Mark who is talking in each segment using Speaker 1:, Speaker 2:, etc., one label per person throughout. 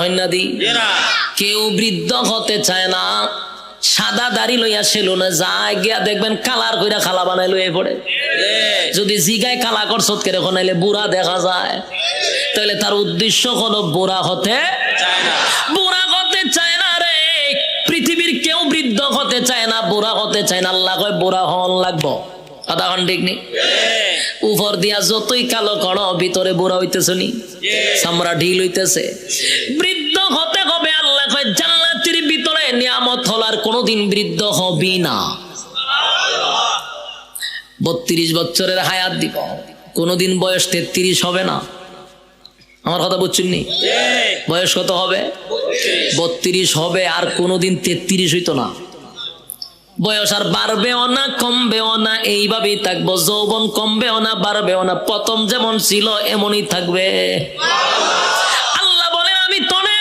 Speaker 1: হইন কেউ বৃদ্ধ হতে চায় না। সাদা দাড়ি লইয়া সেলুনে যায় গিয়া দেখবেন কালার কইরা খালা বানাই লইয়া পড়ে যদি জিগায় কালা করছত কেরে নাইলে বুড়া দেখা যায়। তাহলে তার উদ্দেশ্য হলো বুড়া হতে বুড়া হতে চায় না রে। পৃথিবীর কেউ বৃদ্ধ হতে চায় না বুড়া হতে চায় না। আল্লাহ কয় বুড়া হন লাগবো। কথা ঠিক নেই উপর দিয়া যতই কালো করো ভিতরে বুড়া হইতেছে নি। চামড়া ঢিল হইতেছে। বৃদ্ধ হতে হবে আল্লাহ জান্নাতের ভিতরে নিয়ামত হলার কোনোদিন বৃদ্ধ হবি না। বত্রিশ বছরের হায়াত দিব। কোনোদিন বয়স তেত্রিশ হবে না। আমার কথা বুঝছেন নি? বয়স কত হবে? বত্রিশ হবে আর কোনোদিন তেত্রিশ হইতো না। বয়স আর বাড়বেও না, কমবেও না, এইভাবেই থাকব। যৌবন কমবেও না, বাড়বেও না, প্রথম যেমন ছিল এমনই থাকবে। আল্লাহ বলে আমি তনে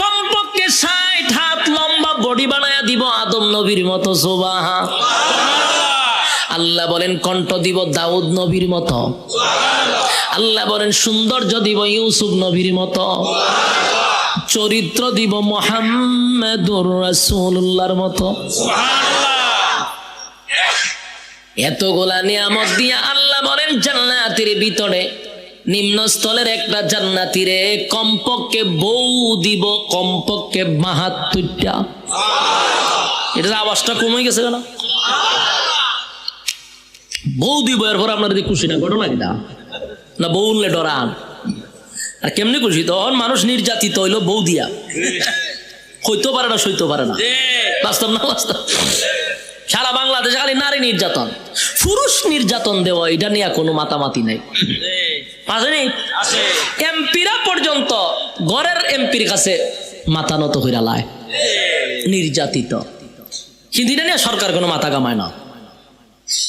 Speaker 1: কমপক্ষে ষাট হাত লম্বা বডি বানায়া দিব আদম নবীর মতো সোবাহা আল্লাহ বলেন, কণ্ঠ দিব দাউদ নবীর মতো। আল্লাহ বলেন, সৌন্দর্য দিব ইউসুফ নবীর মতো। চরিত্র দিব মোহাম্মদুর রাসূলুল্লাহর মতো। এতগুলা নিয়ামত দিয়া আল্লাহ বলেন জান্নাতের ভিতরে নিম্নস্থলের একটা জান্নাতিরে কমপক্ষে বউ দিব কমপক্ষে মাহাত্মটা এটার আওয়াজটা কমে গেছে কেন? বউ দিব এরপর আপনার যদি খুশি না ঘটনা কিনা না বউ উনলে ডরান। আর কেমনি খুশি তখন মানুষ নির্যাতিত হইল বউ দিয়া। হইতে পারে না সইতে পারে না। বাস্তব না বাস্তব? সারা বাংলাদেশে খালি নারী নির্যাতন। পুরুষ নির্যাতন দেওয়া এটা নিয়ে কোনো মাতামাতি নাই। আসেনি এমপিরা পর্যন্ত ঘরের এমপির কাছে মাথা নত হইরা লায়। নির্যাতিত। কিন্তু এটা নিয়ে সরকার কোনো মাথা কামায় না।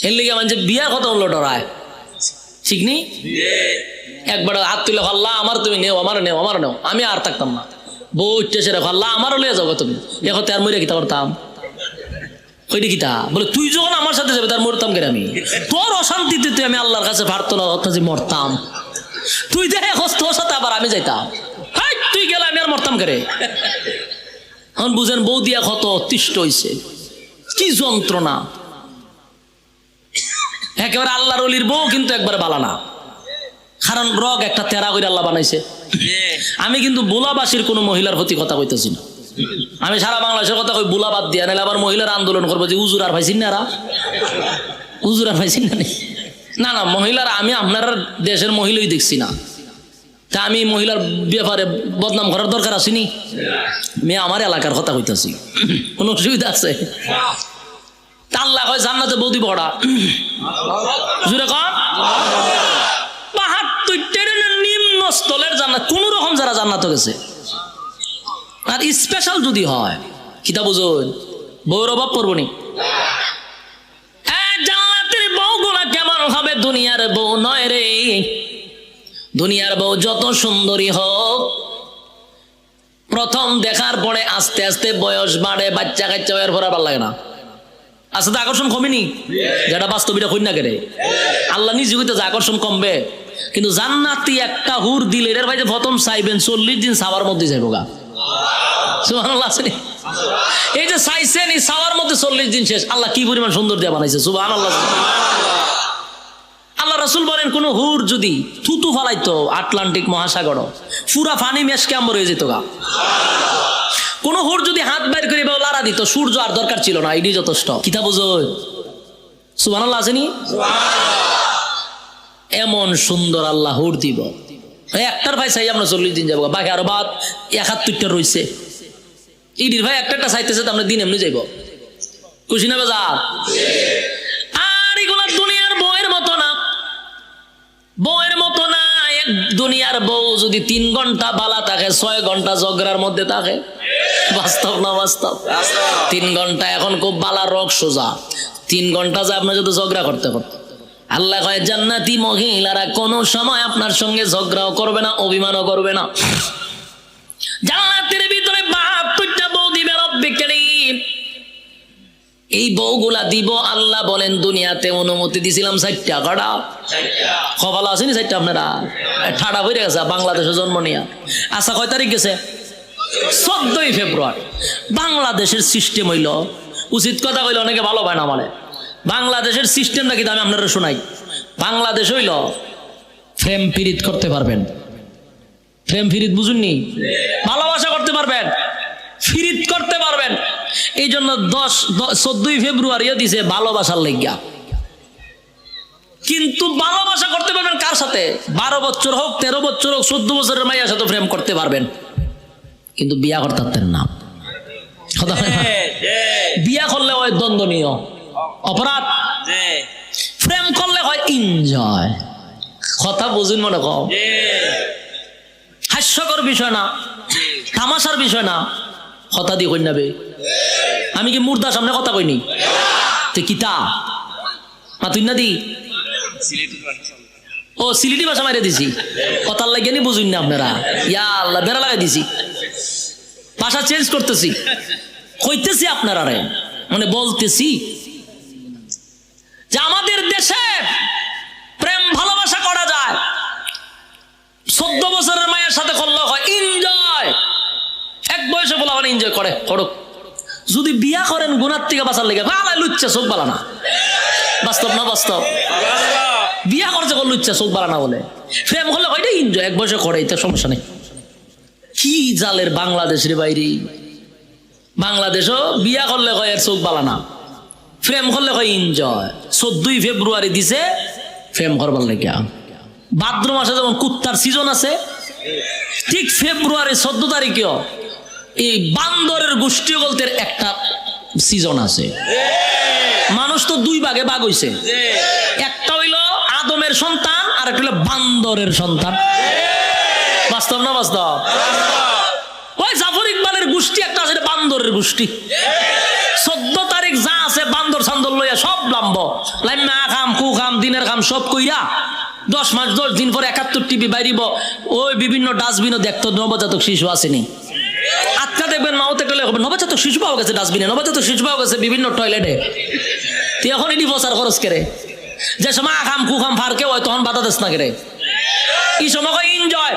Speaker 1: এর লিগে মানে বিয়ার কথা হলো ডরায়? ঠিক নেই একবার হাত তুলে আল্লাহ আমার তুমি নেও আমার নেও আমার নেও। আমি আর থাকতাম না। বউ উঠতেছে রেখো আল্লাহ আমারও লিয়ে যাব তুমি। এখন তার মরে কিতা করতাম ওইটা কিতা বলে, তুই যখন আমার সাথে যাবে, তার মরতাম কেন আমি? তোর অশান্তিতে তুই আমি আল্লাহর কাছে প্রার্থনা করতাম মরতাম। তুই দেখে তোর সাথে আবার আমি যাইতাম। হাই, তুই গেলে আমি আর মরতাম কেরে? এখন বুঝেন, বউ দিয়া কত অতিষ্ঠ হইছে। কি যন্ত্রণা। একেবারে আল্লাহর অলির বউ কিন্তু একবারে বালা না। কারণ রগ একটা তেরা করে আল্লাহ বানাইছে। আমি কিন্তু বুলাবাসীর কোনো মহিলার প্রতি কথা কইতেছি না। আমি সারা বাংলাদেশের কথা কই বুলা বাদ দিয়া, নাহলে আবার মহিলার আন্দোলন করব যে উজুর আর পাইছেন না? উজুর আর পাইছেন না নি? না, মহিলার, আমি আপনার দেশের মহিলাই দেখছি না। তা আমি মহিলার ব্যাপারে বদনাম করার দরকার আসেনি মেয়ে আমার এলাকার কথা কইতাছি। কোনো অসুবিধা আছে? তা আল্লাহ হয় জান্নাতে বৌদি বড়া। জুড়ে কন? বাহাত্তর নিম্ন স্থলের জান্নাত কোন রকম যারা জান্নাত গেছে। আর স্পেশাল যদি হয় কিতা বুঝুন? বউর অভাব পড়ব নি। এই জান্নাতের বউগুলা কেমন হবে? দুনিয়ার বউ নয় রে। দুনিয়ার বউ যত সুন্দরী হোক প্রথম দেখার পরে আস্তে আস্তে বয়স বাড়ে বাচ্চা কাচ্চা এর পর ভালো লাগে না। আস্তে আস্তে আকর্ষণ কমেনি? যেটা বাস্তবিটা না কেরে আল্লাহ নিজে হইতে যে আকর্ষণ কমবে। কিন্তু জান্নাতি একটা হুর দিলে এর ভাই প্রথম চাইবেন, চল্লিশ দিন সাবার মধ্যে যাইব গা? এই যে চাইছেন, এই সাওয়ার মধ্যে চল্লিশ দিন শেষ। আল্লাহ কি পরিমাণ সুন্দর দিয়ে বানাইছে সুবাহ আল্লাহ রাসুল বলেন, কোন হুর যদি থুতু ফালাইতো আটলান্টিক মহাসাগর, পুরা ফানি মেশ কেমন হয়ে যেত গা। কোন হুর যদি হাত বাইর করে বা লাড়া দিত, সূর্য আর দরকার ছিল না এটি যথেষ্ট। কিতা বুঝো সুবাহ আসেনি? এমন সুন্দর আল্লাহ হুর দিব। একটার ভাই চাই আমরা চল্লিশ দিন যাব। বাকি আরও বাদ, একাত্তরটা রয়েছে ইডির ভাই একটা একটা চাইতেছে তো আমরা দিন এমনি যাইব। খুশি না বেজার আর এগুলা দুনিয়ার বউয়ের মতো না। বউয়ের মতো না, এক দুনিয়ার বউ যদি তিন ঘণ্টা বালা থাকে, ছয় ঘণ্টা ঝগড়ার মধ্যে থাকে। বাস্তব না বাস্তব? তিন ঘণ্টা এখন খুব বালা রোগ সোজা। তিন ঘণ্টা যে আপনার যদি ঝগড়া করতে করতে। আল্লাহ কয় জান্নাতি মহিলারা কোনো সময় আপনার সঙ্গে ঝগড়াও করবে না অভিমানও করবে না। জান্নাতের ভিতরে বাহাত্তরটা বউ দিবে রব্বে করিম। এই বউগুলা দিব আল্লাহ বলেন দুনিয়াতে অনুমতি দিছিলাম ষাটটা কটা? কপাল আসেনি ষাটটা আপনারা? ঠাডা হয়ে গেছে বাংলাদেশে জন্ম নিয়া। আচ্ছা কয় তারিখ গেছে? চোদ্দই ফেব্রুয়ারি। বাংলাদেশের সিস্টেম হইল উচিত কথা কইলে অনেকে ভালো পায় না বলে বাংলাদেশের সিস্টেমটা কিন্তু আমি আপনারা শোনাই। বাংলাদেশ হইল ফ্রেম ফিরিত করতে পারবেন। ফ্রেম ফিরিত বুঝুননি? ভালোবাসা করতে পারবেন। ফিরিত করতে পারবেন। এই জন্য দশ চোদ্দই ফেব্রুয়ারিও দিছে ভালোবাসার লেগিয়া। কিন্তু ভালোবাসা করতে পারবেন কার সাথে? বারো বছর হোক তেরো বছর হোক চোদ্দ বছরের মাইয়ার সাথে প্রেম করতে পারবেন। কিন্তু বিয়া করতে পারতেন না। হয় না? বিয়া করলে হয় দ্বন্দ্বনীয়। অপরাধ? প্রেম করলে হয় এনজয় কথা বুঝুন মনে কম হাস্যকর বিষয় না। তামাশার বিষয় না। কথা দিয়ে কইনাবে আমি কি মুর্দার সামনে কথা কইনি? তে? কিতা মাতুই না দি? ও সিলিটি ভাষা মারে দিছি। কথার লাগে নি বুঝুন না আপনারা। ইয়া আল্লাহ বেড়া লাগাই দিছি। ভাষা চেঞ্জ করতেছি। কইতেছি আপনারা রে মানে বলতেছি। যে আমাদের দেশে প্রেম ভালোবাসা করা যায়। চোদ্দ বছরের মায়ের সাথে করলে হয় এনজয় এক বয়সে বলা মানে এনজয় করে, করুক। যদি বিয়া করেন গুণার থেকে বাঁচার লেগে বালা লুচ্ছে চোখ বালা না। বাস্তব না বাস্তব? বিয়া করছে করলে লুচ্ছে চোখ বালা না বলে। প্রেম করলে হয় এনজয় এক বয়সে করে এটা সমস্যা নেই। কি জালের বাংলাদেশের বাইরে? বাংলাদেশও বিয়া করলে হয় এর চোখ বালা না। প্রেম করলে হয় এনজয় চোদ্দই ফেব্রুয়ারি দিছে প্রেম করবার লেগে ভাদ্র মাসে যেমন কুত্তার সিজন আছে, ঠিক ফেব্রুয়ারি চোদ্দ তারিখেও এই বান্দরের গোষ্ঠী গল্পের একটা সিজন আছে। মানুষ তো দুই ভাগে ভাগ হইছে। একটা হইল আদমের সন্তান আর একটা হইল বান্দরের সন্তান। বাস্তব না বাস্তব? ওই জাফর ইকবালের গোষ্ঠী একটা আছে বান্দরের গোষ্ঠী। চোদ্দ তারিখ যা লইয়া সব লাম্ব। লাইমা খাম, কু খাম, দিনের খাম, সব কইরা দশ মাস, দশ দিন পরে একাত্তর টিভি বাইরিব। ওই বিভিন্ন ডাস্টবিনও দেখতো, নবজাতক শিশু আসেনি। আটকা দেখবেন, মাওতে গেলে হবে, নবজাতক শিশু পাওয়া গেছে ডাস্টবিনে, নবজাতক শিশু পাওয়া গেছে বিভিন্ন টয়লেটে। তুই এখন এটি প্রচার খরচ করে? যে সময় আখাম কুখাম ফারকে হয়, তখন বাধা দেশ না করে? এই সময় এনজয়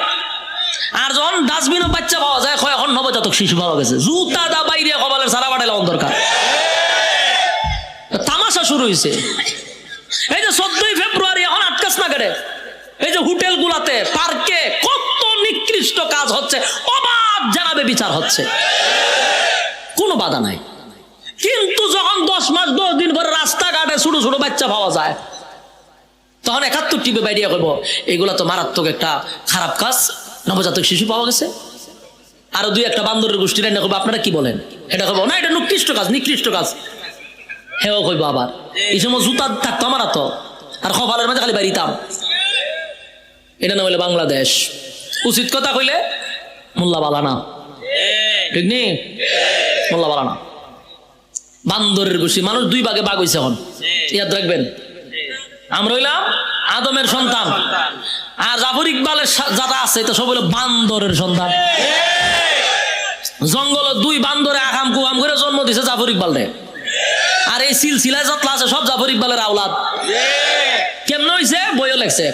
Speaker 1: আর যখন ডাস্টবিনও বাচ্চা পাওয়া যায় এখন নবজাতক শিশু পাওয়া গেছে। জুতা দা বাইরে কবালের সারা দরকার তামাশা শুরু হয়েছে এই যে চোদ্দই ফেব্রুয়ারি এখন আটকাস এই যে হোটেল গুলাতে পার্কে কত নিকৃষ্ট কাজ হচ্ছে অবাধ জানাবে বিচার হচ্ছে। কোনো বাধা নাই। কিন্তু যখন দশ মাস, দশ দিন পরে রাস্তাঘাটে ছোট ছোট বাচ্চা পাওয়া যায়, তখন একাত্তর টিপে বাইরিয়া করব এগুলা তো মারাত্মক একটা খারাপ কাজ, নবজাতক শিশু পাওয়া গেছে। আরও দুই একটা বান্দরের গোষ্ঠী রান্না করব, আপনারা কি বলেন? এটা করব না, এটা নিকৃষ্ট কাজ নিকৃষ্ট কাজ। হেও কইব আবার এই সময় জুতা থাকতো আমার তো আর কপালের মাঝে খালি বাড়িতাম এটা না হলে বাংলাদেশ। উচিত কথা কইলে মোল্লা বালানা ঠিক নি? মোল্লা বালানা বান্দরের গোষ্ঠী, মানুষ দুই ভাগে বাঘ হয়েছে এখন। ইয়াদ রাখবেন। আমরা হইলাম আদমের সন্তান। আর জাফর ইকবালের যারা আছে, এটা সব হইল বান্দরের সন্তান। জঙ্গল দুই বান্দরে আকাম কুয়াম করে জন্ম দিছে জাফর ইকবাল রে আর এই সিলসিলায় যত আছে, সব জাফর ইকবালের আওলাদ। কেমন হয়েছে বইও লেখছে।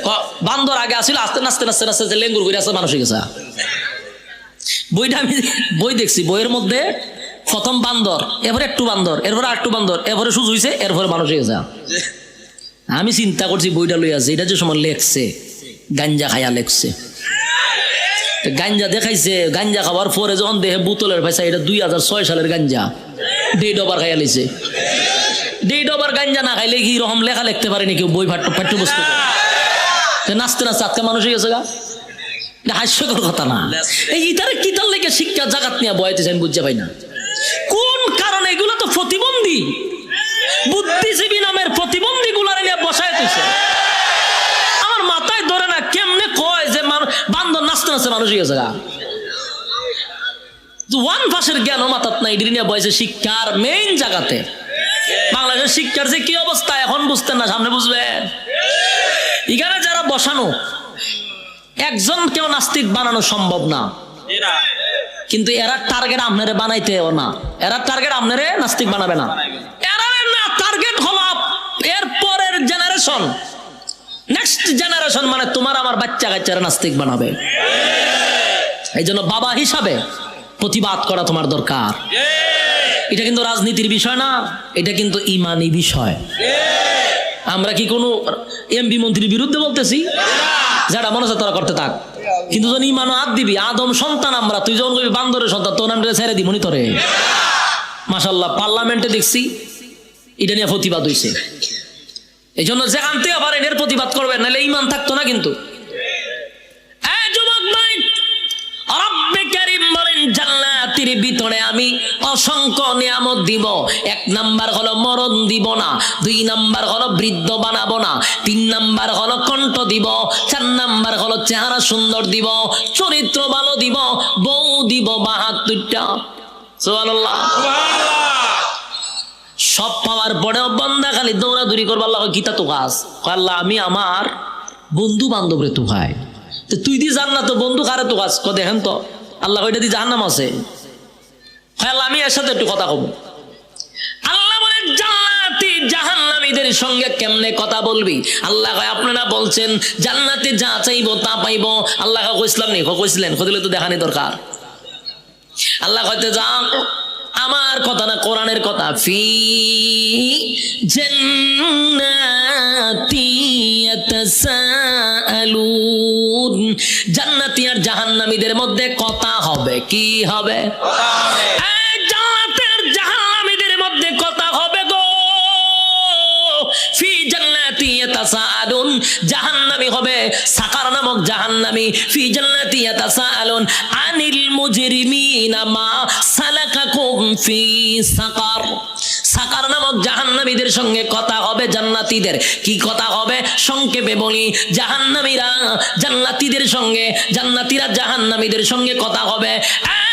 Speaker 1: বান্দর আগে আসছিল আস্তে নাচতে নাচতে নাচতে লেঙ্গুর করে আছে মানুষ গেছে। বইটা আমি বই দেখছি, বইয়ের মধ্যে প্রথম বান্দর, এরপরে একটু বান্দর, এরপরে আরেকটু বান্দর, এরপরে সুজ হয়েছে এরপরে মানুষ গেছে। আমি চিন্তা করছি বইটা লই আছে এটা যে সময় লেখছে, গাঞ্জা খায়া লেখছে। গাঞ্জা দেখাইছে, গাঞ্জা খাওয়ার পরে যখন দেহে বোতলের পয়সা এটা দুই হাজার ছয় সালের গাঞ্জা। দেড় ডবার খাইয়া লিছে। দেড় ডবার গাঞ্জা না খাইলে কি রকম লেখা লিখতে পারেনি কেউ বই পাঠ্য পাঠ্যপুস্তক। নাচতে নাচতে আজকে মানুষ হয়ে গেছে গা। এটা হাস্যকর কথা না। এই ইতারে কি তার লেগে শিক্ষা জাগাত নিয়ে বয়াইতেছে আমি বুঝতে পাই না। কোন কারণে এগুলো তো প্রতিবন্ধী? বুদ্ধিজীবী নামের প্রতিবন্ধী গুলার নিয়ে বসায় তুইছে আমার মাথায় ধরে না কেমনে কয় যে মানুষ বান্দর নাচতে নাচতে মানুষ হয়ে গেছে গা। ওয়ান ভাষের জ্ঞান মাথাত নাই এটি নিয়ে বয়সে শিক্ষার মেইন জায়গাতে বাংলাদেশের শিক্ষার যে কি অবস্থা এখন বুঝতেন না সামনে বুঝবেন। এখানে যারা বসানো একজন কেউ নাস্তিক বানানো সম্ভব না। কিন্তু এরা টার্গেট আপনারে বানাইতেও না। এরা টার্গেট আপনারে নাস্তিক বানাবে না। এরা না টার্গেট হলো এর পরের জেনারেশন নেক্সট জেনারেশন মানে তোমার আমার বাচ্চা কাচ্চারা নাস্তিক বানাবে। এই জন্য বাবা হিসাবে প্রতিবাদ করা তোমার দরকার। এটা কিন্তু রাজনীতির বিষয় না এটা কিন্তু ইমানি বিষয়। আমরা কি কোনো এমপি মন্ত্রীর বিরুদ্ধে বলতেছি? যারা মনে হচ্ছে তারা করতে থাক। কিন্তু যখন ইমানও হাত দিবি আদম সন্তান আমরা তুই যখন বান্দরের সন্তান তোর নামটা ছেড়ে দিবনি তোরে মাসাল্লাহ পার্লামেন্টে দেখছি এটা নিয়ে প্রতিবাদ হয়েছে এই জন্য যে আনতে পারেন এর প্রতিবাদ করবেন নাহলে ইমান থাকতো না কিন্তু এই যুবক ভাই, রব্বে কারীম বলেন জান্নাতের ভিতরে আমি অসংখ্য নিয়ামত দিব। এক নাম্বার হলো মরণ দিব না, দুই নাম্বার হলো বৃদ্ধ বানাবো না, তিন নাম্বার হলো কণ্ঠ দিব, চার নাম্বার হলো চেহারা সুন্দর দিব, চরিত্র ভালো দিব, বউ দিব বাহাত্তরটা। সুবহানাল্লাহ। সব পাওয়ার পরেও বন্দা খালি দৌড়াদৌড়ি করব, আল্লাহ গীতা তো কাজ আল্লাহ, আমি আমার বন্ধু বান্ধবরে তো তুই দি জান না তো বন্ধু কারে তো কাজ দেখেন তো। আল্লাহ, ওইটা দিয়ে জাহান্নাম আছে। হ্যাঁ আল্লাহ, আমি এর সাথে একটু কথা কব। আল্লাহ বলেন জান্নাতি জাহান্নামীদের সঙ্গে কেমনে কথা বলবি? আল্লাহ কয়, আপনারা বলছেন, জান্নাতে যা চাইব তা পাইব। আল্লাহ কইসলাম নি? কইছিলেন? কদিলে তো দেখানি দরকার। আল্লাহ কইতে যা আমার কথা না কোরআনের কথা। ফি জান্নাতি ইয়াতাসাআলুন জান্নাতি আর জাহান্নামীদের মধ্যে কথা হবে কি হবে? কথা জান্নাতের জাহান্নামীদের সঙ্গে কথা হবে জান্নাতীদের। কি কথা হবে? সংক্ষেপে বলি, জাহান্নামীরা জান্নাতীদের সঙ্গে, জান্নাতীরা জাহান্নামীদের সঙ্গে কথা হবে। এই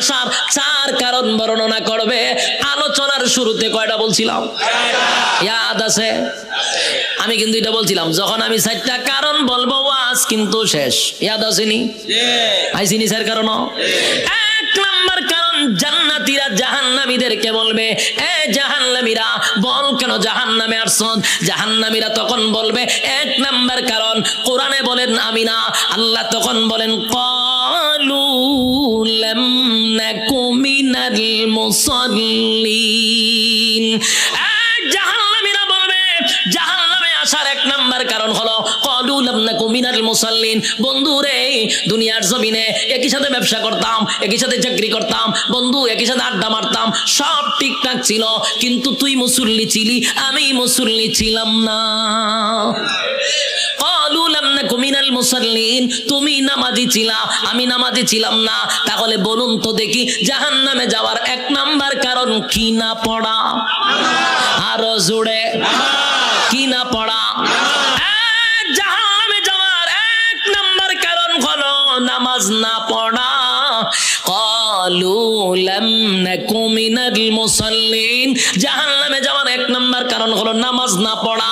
Speaker 1: আসার চার কারণ বর্ণনা করবে। আলোচনার শুরুতে কয়টা বলছিলাম? ইয়াদ আছে? আমি কিন্তু এটা বলছিলাম, যখন আমি চারটা কারণ বলব, ওয়াজ কিন্তু শেষ। ইয়াদ আসেনি? আইসিনি স্যার কারণ এক নাম্বার কারণ, জান্নাতীরা জাহান্নামীদেরকে বলবে, এ জাহান্নামীরা, বল কেন জাহান্নামে আসছন জাহান্নামীরা তখন বলবে, এক নাম্বার কারণ, কোরআনে বলেন আমি না আল্লাহ তখন বলেন قالوا لم نك من المصلين এই জাহান্নামীরা বলবে জাহান্নামে আসার এক নাম্বার কারণ হলো কলু লাম নাকু মিনাল মুসাল্লিন বন্ধু রে দুনিয়ার জমিনে একই সাথে ব্যবসা করতাম একই সাথে চাকরি করতাম বন্ধু একই সাথে আড্ডা মারতাম সব ঠিকঠাক ছিল কিন্তু তুই মুসল্লি ছিলি আমি মুসল্লি ছিলাম না قالوا لم نك من المصلين তুমি নামাজি ছিলা আমি নামাজি ছিলাম না তাহলে বলুন তো দেখি জাহান্নামে যাওয়ার এক নাম্বার কারণ কি না পড়া আরো জোরে কি না পড়া এই জাহান্নামে যাওয়ার এক নাম্বার কারণ হলো নামাজ না পড়া قالوا لم نك من المصلين জাহান্নামে যাওয়ার এক নাম্বার কারণ হলো নামাজ না পড়া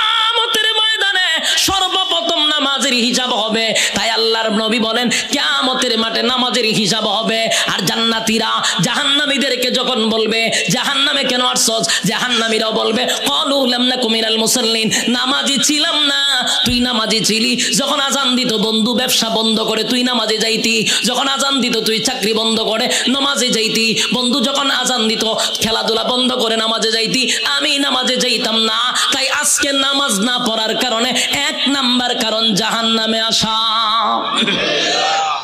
Speaker 1: হিসাব হবে। তাই আল্লাহর নবী বলেন, কিয়ামতের মাঠে নামাজের হিসাব হবে। আর জান্নাতীরা জাহান্নামীদেরকে যখন বলবে, জাহান্নামে কেন আসছস? জাহান্নামীরাও বলবে ক্বালু লাম নাকু মিনাল মুসাল্লিন। নামাজি ছিলাম না। তুই নামাজি ছিলি? যখন আজান দিত, বন্ধু, ব্যবসা বন্ধ করে তুই নামাজে যাইতি? যখন আজান দিত, তুই চাকরি বন্ধ করে নামাজে যাইতি? বন্ধু, যখন আজান দিত, খেলাধুলা বন্ধ করে নামাজে যাইতি? আমি নামাজে যাইতাম না। তাই আজকে নামাজ না পড়ার কারণে এক নাম্বার কারণ জাহান নামে আসা।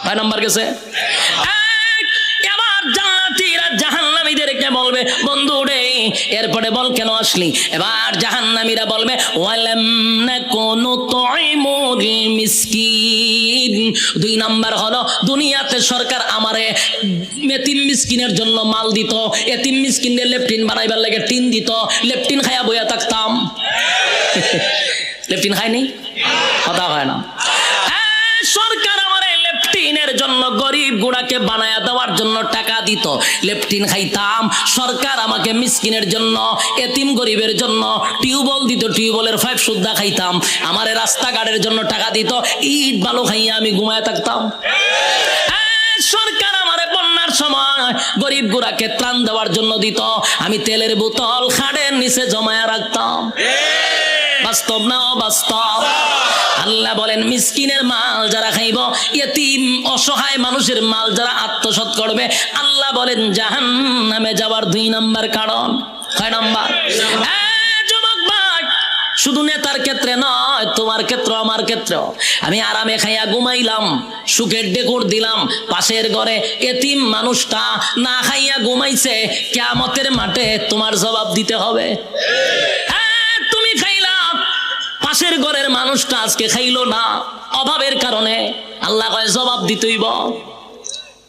Speaker 1: ভাই নাম্বার গেছে? জাহান্নামীদেরকে বলবে, বন্ধু এরপরে বল কেন আসলি? এবার বলবে নাকুনু তুইমুল মিসকিন দুই নাম্বার হলো দুনিয়াতে সরকার আমারে এতিম মিসকিনের জন্য মাল দিত এতিম মিসকিনের লেফটিন বানাইবার লাগে টিন দিত লেফটিন খাইয়া বইয়া থাকতাম। লেফটিন খায়নি? কথা হয় না। হ্যাঁ, সরকার লেফটিনের জন্য গরিব গুড়াকে বানায়া দেওয়ার জন্য টাকা দিত। লেফটিন খাইতাম সরকার আমাকে মিসকিনের জন্য এতিম গরিবের জন্য টিউবওয়েল দিত টিউবওয়েলের ফাইভ সুদ্ধা খাইতাম। আমার রাস্তাঘাটের জন্য টাকা দিত ইট বালু খাইয়া আমি ঘুমায় থাকতাম। হ্যাঁ, সরকার আমারে বন্যার সময় গরিব গুড়াকে ত্রাণ দেওয়ার জন্য দিত। আমি তেলের বোতল খাড়ের নিচে জমায়া রাখতাম। বাস্তব না অবাস্তব? আল্লাহ বলেন, মিসকিনের মাল যারা খাইব ইয়তিম অসহায় মানুষের মাল যারা আত্মসৎ করবে, আল্লাহ বলেন জাহান নামে যাওয়ার দুই নাম্বার কারণ। কয় নাম্বার? শুধু নেতার ক্ষেত্রে নয়, তোমার ক্ষেত্র, আমার ক্ষেত্র। আমি আরামে খাইয়া ঘুমাইলাম, সুখের ডেকুর দিলাম, পাশের ঘরে এতিম মানুষটা না খাইয়া ঘুমাইছে, কেয়ামতের মাঠে তোমার জবাব দিতে হবে। পাশের ঘরের মানুষটা আজকে খাইলো না। অভাবের কারণে আল্লাহ কয়, জবাব দিতেইব।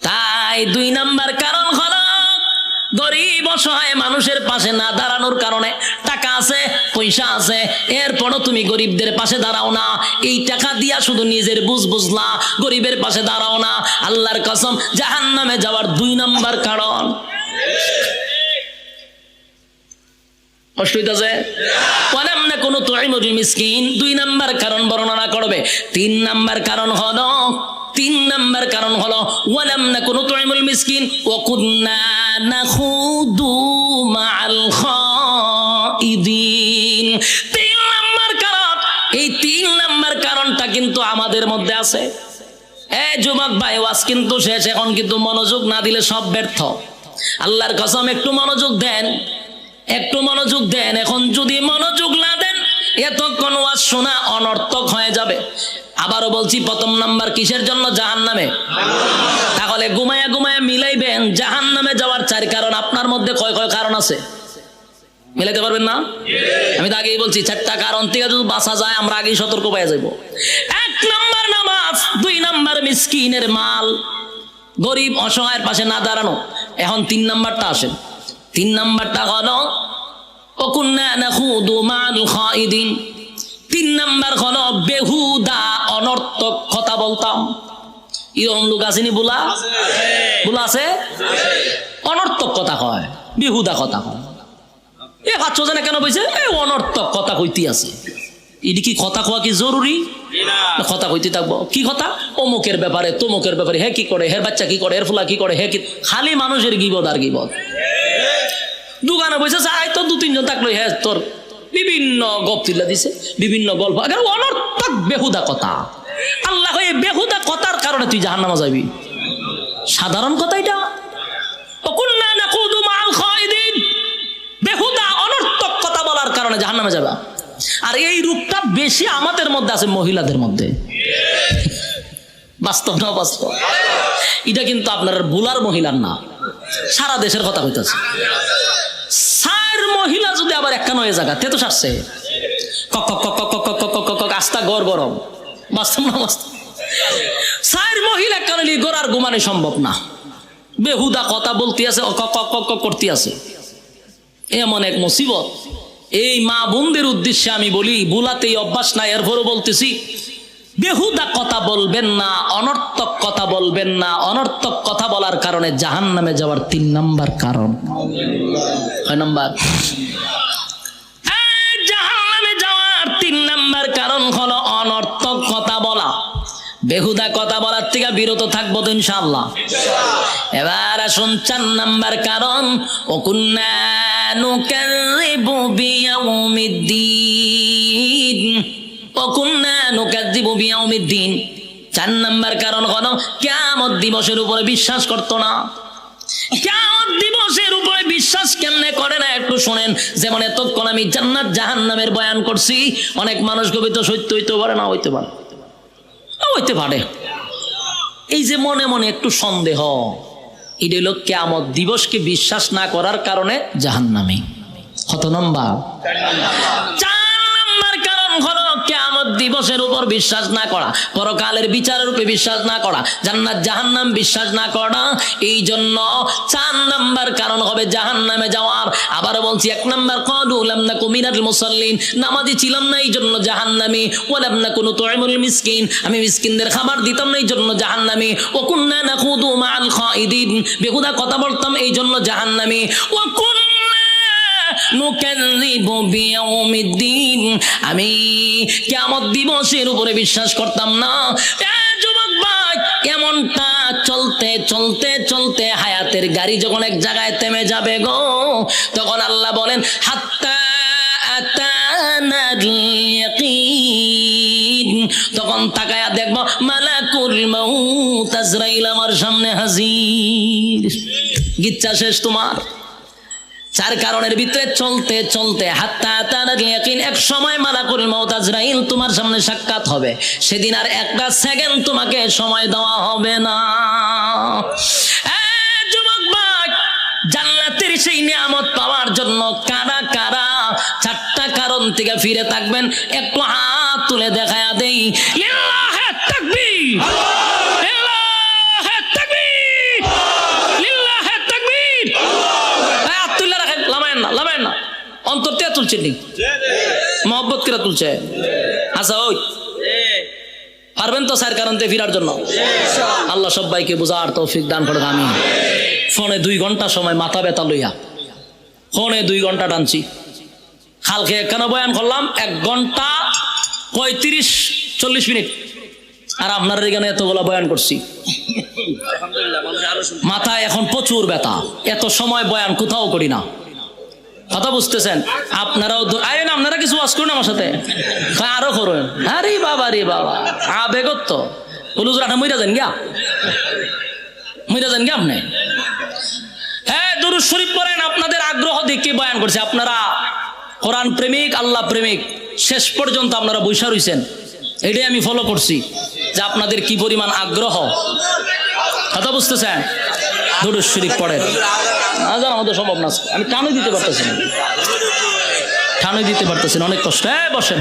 Speaker 1: তাই দুই নাম্বার কারণ হলো, গরিব অসহায় মানুষের পাশে না দাঁড়ানোর কারণে টাকা আছে, পয়সা আছে, এরপরও তুমি গরিবদের পাশে দাঁড়াও না। এই টাকা দিয়া শুধু নিজের বুঝ বুঝলা, গরিবের পাশে দাঁড়াও না। আল্লাহর কসম জাহান নামে যাওয়ার দুই নাম্বার কারণ। না কোনো দুই নাম্বার কারণ বর্ণনা করবে। তিন নাম্বার কারণ হলো, তিন নাম্বার কারণ না কোনো নাখুদু মাআল খাইদিন। তিন নাম্বার কারণ, এই তিন নাম্বার কারণটা কিন্তু আমাদের মধ্যে আছে। এ যুবক ভাই, ওয়াজ কিন্তু শেষ, এখন কিন্তু মনোযোগ না দিলে সব ব্যর্থ। আল্লাহর কসম, একটু মনোযোগ দেন। একটু মনোযোগ দেন। এখন যদি মনোযোগ না দেন, এতক্ষণ ওয়াজ শোনা অনর্থক হয়ে যাবে। আবারও বলছি, প্রথম নাম্বার কিসের জন্য? জাহান নামে তাহলে ঘুমায়া ঘুমায়া মিলাইবেন জাহান নামে যাওয়ার চার কারণ। আপনার মধ্যে কয় কয় কারণ আছে? মিলাইতে পারবেন না? আমি তো আগেই বলছি, চারটা কারণ থেকে যদি বাঁচা যায়, আমরা আগেই সতর্ক পেয়ে যাব এক নাম্বার নামাজ, দুই নাম্বার মিসকিনের মাল। গরিব, অসহায়ের পাশে না দাঁড়ানো। এখন তিন নাম্বারটা আসেন। তিন নাম্বারটা হলো অকুন্না নাখুদু মাল খাইদিন। তিন নাম্বার হলো, বেহুদা অনর্থক কথা বলতাম। ইরম লোক আসেনি বুলা? বুলা আছে? অনর্থক কথা কয়, বেহুদা কথা কয়। এ ভাবছ জানে কেন বলছে এ অনর্থক কথা কইতে আছে। এটি কি কথা কওয়া কি জরুরি? কথা কইতে থাকব। কি কথা? অমুকের ব্যাপারে, তমুকের ব্যাপারে। হে কি করে? হের বাচ্চা কি করে? হের ফুলা কি করে? হে কি খালি মানুষের গিবদ আর গিবদ। দোকানে বসে চাই তো দু তিনজন থাকল হ্যাঁ তোর বিভিন্ন গপ তুলে দিছে, বিভিন্ন গল্প। এখানে অনর্থক বেহুদা কথা। আল্লাহ এই বেহুদা কথার কারণে তুই জাহান্নামা যাবি। সাধারণ কথা এটা। বেহুদা অনর্থক কথা বলার কারণে জাহান্নামে যাবা। আর এই রূপটা বেশি আমাদের মধ্যে আছে, মহিলাদের মধ্যে। বাস্তব না বাস্তব? এটা কিন্তু আপনার বুলার মহিলার না। সারা দেশের কথা হইতেছে সার মহিলা যদি আবার একটা নয় জায়গা, তে তো সারছে। কক কক কক কক কক কক কক আস্তা গড় গরম। বাস্তব না বাস্তব? সার মহিলা কারণে গোড়ার ঘুমানো সম্ভব না। বেহুদা কথা বলতে আছে কক কক কক করতে আছে। এমন এক মুসিবত। এই মা বোনদের উদ্দেশ্যে আমি বলি, বুলাতেই অভ্যাস নাই, এরপরও বলতেছি বেহুদা কথা বলবেন না, অনর্থক কথা বলবেন না, অনর্থক কথা বলার কারণে জাহান নামে যাওয়ার তিন নাম্বার কারণ। কয় নাম্বার? জাহান নামে যাওয়ার তিন নাম্বার কারণ হলো অনর্থক কথা বলা। বেহুদা কথা বলার থেকে বিরত থাকব তো ইনশাল্লাহ এবার আসুন চার নাম্বার কারণ। অকুন্না নুকাযিবু বিয়াউমিদ্দিন। বিয়াউমিদ্দিন। চার নাম্বার কারণ হলো কিয়ামত দিবসের উপরে বিশ্বাস করতো না। কিয়ামত দিবসের উপরে বিশ্বাস কেমনে করে না একটু শুনেন। যেমন এতক্ষণ আমি জান্নাত জাহান্নামের বয়ান করছি অনেক মানুষ কবি তো সত্য হইতে পারে না হইতে পারে। হইতে পারে। এই যে মনে মনে একটু সন্দেহ এটা হলো কেমত দিবসকে বিশ্বাস না করার কারণে জাহান্নামী। কত নম্বর। চার নম্বর কারণ হলো দিবসের উপর বিশ্বাস না করা, পরকালের বিচারের উপর বিশ্বাস না করা, জান্নাত জাহান্নাম বিশ্বাস না করা এই জন্য চার নম্বর কারণ হবে জাহান্নামে যাওয়ার। আবার বলছি, এক নম্বর কদুলাম না কুমিনাল মুসাল্লিন। নামাজি ছিলাম না এই জন্য জাহান্নামি। ওয়ালাম না কোনো তোয়মুল মিসকিন। আমি মিসকিনদের খাবার দিতাম না এই জন্য জাহান্নামি কুন্না না খুদু মাল খাইদিন। বেহুদা কথা বলতাম এই জন্য জাহান্নামি ও কুন্না নুকাযযিবু বিয়াউমিদ্দিন। আমি কিয়ামত দিবসের উপরে বিশ্বাস করতাম না। যুবক ভাই, এমনটা চলতে চলতে চলতে হায়াতের গাড়ি যখন এক জায়গায় থেমে যাবে গো, তখন আল্লাহ বলেন, হাত্তা তখন তাকায়া দেখব, মালাকুল মাউত আজরাইল আমার সামনে হাজির। গিচ্ছা শেষ তোমার? চার কারণের ভিতরে চলতে চলতে, হাত্তা এক সময় মালাকুল মউত আজরাইল তোমার সামনে সাক্ষাৎ হবে। সেদিন আর একটা সেকেন্ড তোমাকে সময় দেওয়া হবে না। জান্নাতের সেই নিয়ামত পাওয়ার জন্য কারা কারা চারটা কারণ থেকে ফিরে থাকবেন, একটু হাত তুলে দেখায়া দেই। তাকবীর লিল্লাহে তাকবীর লিল্লাহে তাকবীর এই হাত তুলে রাখেন লামায়েন না লামায়েন না অন্তর থেকে তুলছে নি মহব্বত করে তুলছে আচ্ছা ওই। পারবেন তো স্যার কারণ ফিরার জন্য? আল্লাহ সবাইকে বোঝার তৌফিক দান করে আমি ফোনে দুই ঘণ্টা সময় মাথা ব্যথা লইয়া। ফোনে দুই ঘণ্টা টানছি। কালকে কেন বয়ান করলাম? এক ঘণ্টা পঁয়ত্রিশ, চল্লিশ মিনিট। আর আপনার এখানে এতগুলা বয়ান করছি। মাথায় এখন প্রচুর ব্যথা। এত সময় বয়ান কোথাও করি না। কথা বুঝতেছেন? আপনারাও আরে আপনারা কিছু ওয়াজ করুন আমার সাথে। আরও করুন। আরে বাবা রে বাবা। আবেগত। হুলুজুর আঠা মইরা যান গিয়া। মইরা যান গিয়া আপনি। হ্যাঁ দুরুদ শরীফ পড়েন, আপনাদের আগ্রহ দেখে বয়ান করছে। আপনারা কোরআন প্রেমিক, আল্লাহ প্রেমিক, শেষ পর্যন্ত আপনারা বৈশা রইছেন। এটাই আমি ফলো করছি, যে আপনাদের কি পরিমাণ আগ্রহ। কথা বুঝতেছেন? দুরুদ শরীফ পড়েন। না জানো, আমাদের সম্ভব না আমি টানে দিতে পারতেছি না। টানে দিতে পারতেছি অনেক কষ্ট। হ্যাঁ বসেন।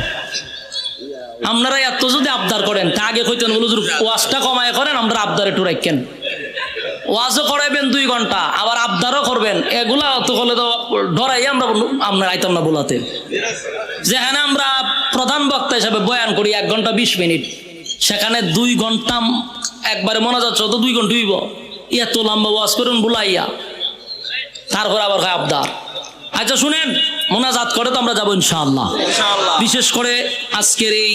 Speaker 1: আপনারা এত যদি আবদার করেন, তা আগে কইতেন, বলো ওয়াজটা কমায় করেন, আমরা আবদারে একটু রাখেন ওয়াজও করাইবেন দুই ঘণ্টা, আবার আবদারও করবেন। এগুলা তো করলে তো ডরাই আমরা আমরা আইতাম না বলাতে। যেখানে আমরা প্রধান বক্তা হিসাবে বয়ান করি, এক ঘণ্টা বিশ মিনিট। সেখানে দুই ঘণ্টা একবারে মনে যাচ্ছে তো দুই ঘণ্টা হইব। এত লম্বা ওয়াজ করুন, বুলাইয়া। তারপর আবার হয় আবদার। আচ্ছা শুনেন মোনাজাত করে তো আমরা যাব ইনশাআল্লাহ। বিশেষ করে আজকের এই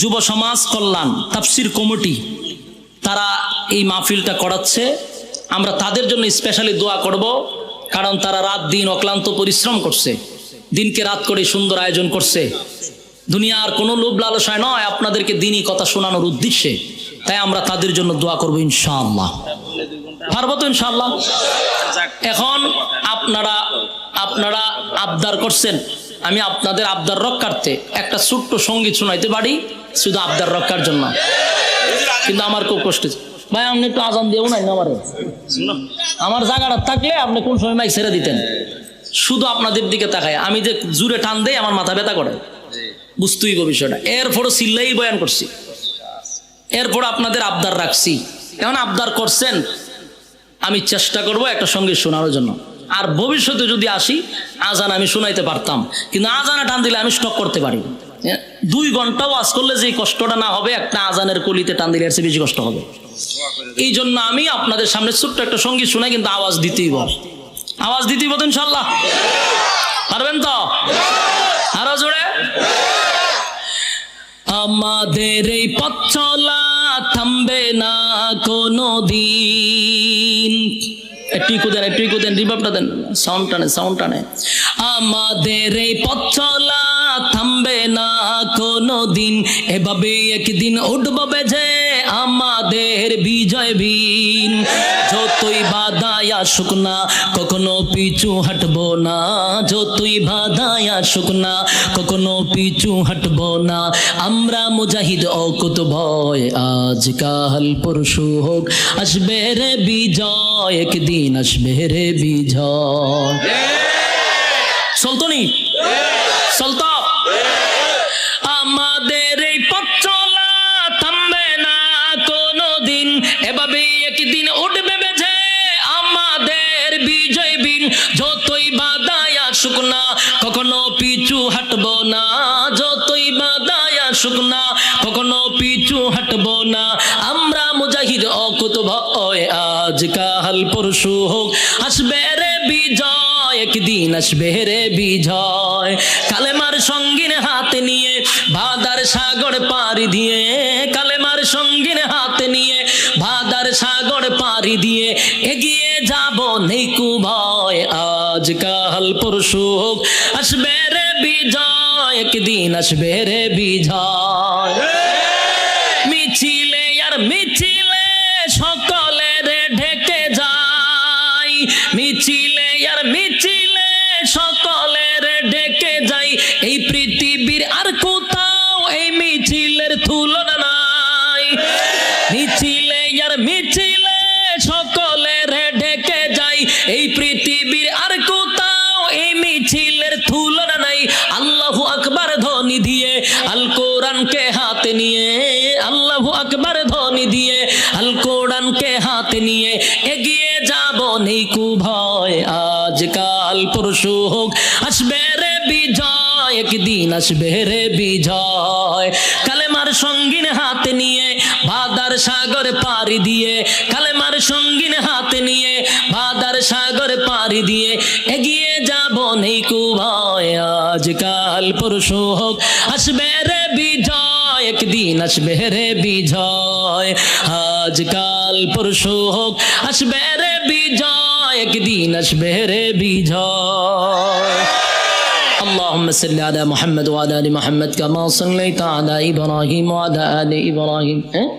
Speaker 1: যুব সমাজ কল্যাণ তাফসির কমিটি তারা এই মাহফিলটা করাচ্ছে। আমরা তাদের জন্য স্পেশালি দোয়া করব কারণ তারা রাত দিন অক্লান্ত পরিশ্রম করছে। দিনকে রাত করে সুন্দর আয়োজন করছে। দুনিয়ার কোনো লোভ লালসায় নয় আপনাদেরকে দিনই কথা শোনানোর উদ্দেশ্যে। তাই আমরা তাদের জন্য দোয়া করব ইনশাআল্লাহ। পারব তো ইনশাআল্লাহ? এখন আপনারা আপনারা আবদার করছেন আমি আপনাদের আবদার রক্ষার্থে একটা ছোট্ট সংগীত শোনাইতে পারি শুধু আবদার রক্ষার জন্য। কিন্তু আমার খুব কষ্ট। ভাই আপনি একটু আজান দিয়েও নাই না আমারে? আমার জায়গাটা থাকলে আপনি কোন সময় মাইক ছেড়ে দিতেন? শুধু আপনাদের দিকে তাকায়। আমি যে জুড়ে টান দেই আমার মাথা ব্যথা করে। বুঝতেই গো বিষয়টা। এরপরও সিল্লাই বয়ান করছি। এরপর আপনাদের আবদার রাখছি। এখন আবদার করছেন আমি চেষ্টা করব একটা সংগীত শোনানোর জন্য। আর ভবিষ্যতে যদি আসি, আজান আমি শোনাইতে পারতাম। কিন্তু আজানে টান দিলে আমি স্টক করতে পারি। দুই ঘণ্টা ওয়াজ করলে যে কষ্টটা না হবে, একটা আজানের কলিতে টান দিলে বেশি কষ্ট হবে। এই জন্য আমি আপনাদের সামনে ছোট্ট একটা সংগীত শোনাই, কিন্তু আওয়াজ দিতেই বল আওয়াজ দিতেই বল ইনশাল্লাহ পারবেন তো? আরও জোরে। আমাদের এই পথ চলা থামবে না কোনো দিন একটু ইকো দেন একটু ইকো দেন রিভাবটা দেন। সাউন্ড টানে সাউন্ড টানে। আমাদের এই পথ চলা থামবে না কোনো দিন এভাবে একদিন উঠবো বেজে আমাদের বিজয় বিন যতই বাধায় আসুক না কখনো পিছু হাঁটবো না। যতই বাধায় আসুক না কখনো পিছু হাঁটবো না। আমরা মুজাহিদ অকুত ভয় আজ কাল পরশু হোক আসবে রে বিজয়। একদিন আসবে রে বিজয়। চলতো নি আসুক না, কখনো পিছু হাঁটবো না, যতই বাদায় আসুক না, কখনো পিছু হাঁটবো না। আমরা মুজাহিদ অকুত ভয় আজ কাল পরশু হোক, আসবে রে বিজয়, একদিন আসবে রে বিজয়। কালেমার সঙ্গিন হাতে নিয়ে, ভাদার সাগর পাড়ি দিয়ে, কালেমার সঙ্গিন হাতে নিয়ে, ভাদার সাগর পাড়ি দিয়ে, এগিয়ে যাব নেকু ভয় আজ কাল পরশু হোক আসবে রে বিজয় একদিন আসবে রে বিজয়। হাতে নিয়ে এগিয়ে যাব নেকু ভয় আজ কাল পরশু হোক আসবে রে বিজয়, একদিন আসবে রে বিজয়। কালেমার সঙ্গিন হাতে নিয়ে ভাদার সাগর পাড়ি দিয়ে, কালেমার সঙ্গিন হাতে নিয়ে ভাদার সাগর পাড়ি দিয়ে এগিয়ে যাব নেকু ভয় আজ কাল পরশু হোক আসবে রে বিজয়, একদিন আসবে রে বিজয়। আজ কাল পরশু হোক আসবে রে বিজয় একদিন আসবে রে বিজয় اللهم صل على محمد وعلى ال محمد كما صليت على ابراهيم وعلى ال ابراهيم إيه؟